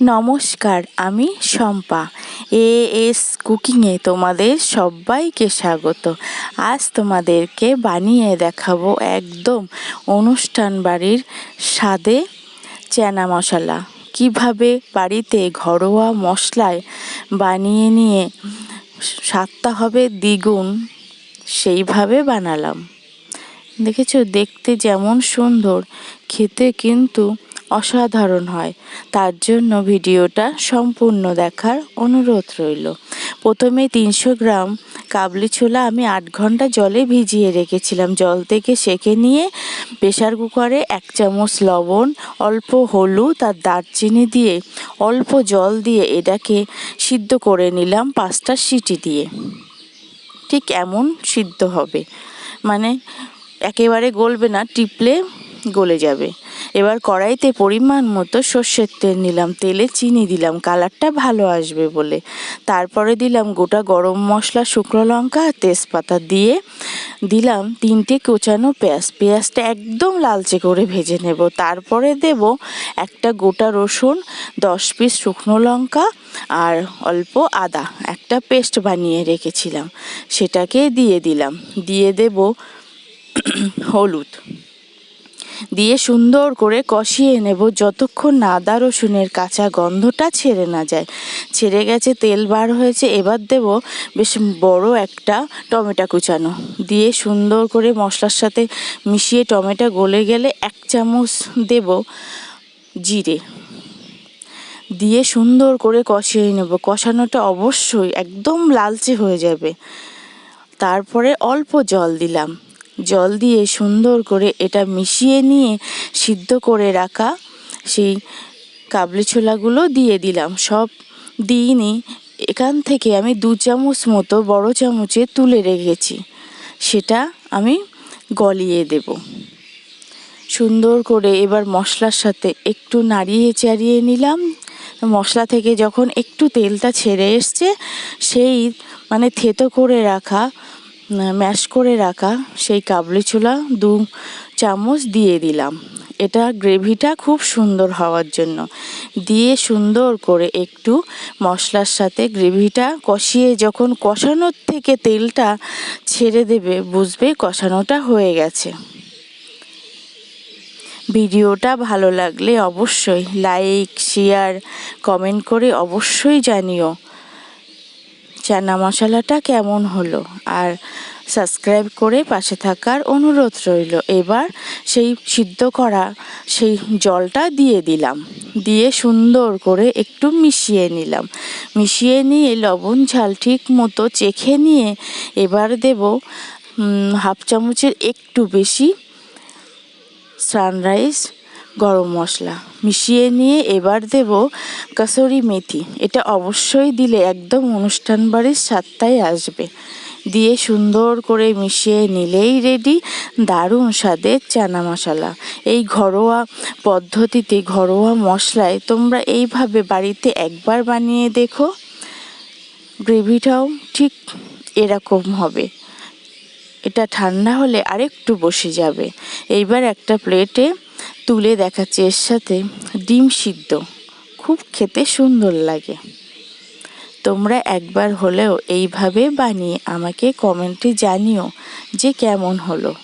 নমস্কার, আমি Shampa. A S কুকিংয়ে তোমাদের সবাইকে স্বাগত। আজ তোমাদেরকে বানিয়ে দেখাবো একদম অনুষ্ঠান বাড়ির স্বাদে চানা মশলা। কীভাবে বাড়িতে ঘরোয়া মশলায় বানিয়ে নিয়ে স্বাদটা হবে দ্বিগুণ, সেইভাবে বানালাম। দেখেছ, দেখতে যেমন সুন্দর, খেতে কিন্তু অসাধারণ হয়। তার জন্য ভিডিওটা সম্পূর্ণ দেখার অনুরোধ রইল। প্রথমে তিনশো গ্রাম কাবলি ছোলা আমি আট ঘণ্টা জলে ভিজিয়ে রেখেছিলাম। জল থেকে সেঁকে নিয়ে প্রেশার কুকারে এক চামচ লবণ, অল্প হলুদ আর দারচিনি দিয়ে অল্প জল দিয়ে এটাকে সিদ্ধ করে নিলাম পাঁচটা সিটি দিয়ে। ঠিক এমন সিদ্ধ হবে। মানে একেবারে গলবে না, টিপলে গলে যাবে। এবার কড়াইতে পরিমাণ মতো সর্ষের তেল নিলাম। তেলে চিনি দিলাম, কালারটা ভালো আসবে বলে। তারপরে দিলাম গোটা গরম মশলা, শুকনো লঙ্কা আর তেজপাতা দিয়ে দিলাম তিনটে কোচানো পেঁয়াজ। পেঁয়াজটা একদম লালচে করে ভেজে নেব। তারপরে দেব একটা গোটা রসুন, দশ পিস শুকনো লঙ্কা আর অল্প আদা। একটা পেস্ট বানিয়ে রেখেছিলাম, সেটাকে দিয়ে দিলাম। দিয়ে দেব হলুদ। দিয়ে সুন্দর করে কষিয়ে নেব যতক্ষণ না আদা রসুনের কাঁচা গন্ধটা ছেড়ে না যায়। ছেড়ে গেছে, তেল বার হয়েছে, এবার দেব বেশ বড় একটা টমেটো কুচানো। দিয়ে সুন্দর করে মশলার সাথে মিশিয়ে টমেটো গলে গেলে এক চামচ দেব জিরে। দিয়ে সুন্দর করে কষিয়ে নেব। কষানোটা অবশ্যই একদম লালচে হয়ে যাবে। তারপরে অল্প জল দিলাম। জল দিয়ে সুন্দর করে এটা মিশিয়ে নিয়ে সিদ্ধ করে রাখা সেই কাবলি ছোলাগুলো দিয়ে দিলাম। সব দিইনি। এখান থেকে আমি দু চামচ মতো বড় চামচে তুলে রেখেছি। সেটা আমি গলিয়ে দেব। সুন্দর করে এবার মশলার সাথে একটু নাড়িয়ে চাড়িয়ে নিলাম। মশলা থেকে যখন একটু তেলটা ছেড়ে এসছে, সেই মানে থেতো করে রাখা ম্যাশ করে রাখা সেই কাবলি ছোলা দু চামচ দিয়ে দিলাম। এটা গ্রেভিটা খুব সুন্দর হওয়ার জন্য। দিয়ে সুন্দর করে একটু মশলার সাথে গ্রেভিটা কষিয়ে যখন কষানোর থেকে তেলটা ছেড়ে দেবে, বুঝবে কষানোটা হয়ে গেছে। ভিডিওটা ভালো লাগলে অবশ্যই লাইক শেয়ার কমেন্ট করে অবশ্যই জানিও। চানা মশলাটা কেমন হলো? আর সাবস্ক্রাইব করে পাশে থাকার অনুরোধ রইল। এবার সেই সিদ্ধ করা সেই জলটা দিয়ে দিলাম। দিয়ে সুন্দর করে একটু মিশিয়ে নিলাম। মিশিয়ে নিয়ে লবণ ঝাল ঠিক মতো চেখে নিয়ে এবার দেব হাফ চামচের একটু বেশি সানরাইজ গরম মশলা। মিশিয়ে নিয়ে এবার দেব কাসুরি মেথি। এটা অবশ্যই দিলে একদম অনুষ্ঠান বাড়ির স্বাদটাই আসবে। দিয়ে সুন্দর করে মিশিয়ে নিলেই রেডি দারুণ স্বাদের চানা মশলা। এই ঘরোয়া পদ্ধতিতে ঘরোয়া মশলায় তোমরা এইভাবে বাড়িতে একবার বানিয়ে দেখো, গ্রেভিটাও ঠিক এরকম হবে। এটা ঠান্ডা হলে আরেকটু বসে যাবে। এইবার একটা প্লেটে তুলে দেখাচ্ছি এর সাথে ডিম সিদ্ধ। খুব খেতে সুন্দর লাগে। তোমরা একবার হলেও এইভাবে বানিয়ে আমাকে কমেন্টে জানিও যে কেমন হলো।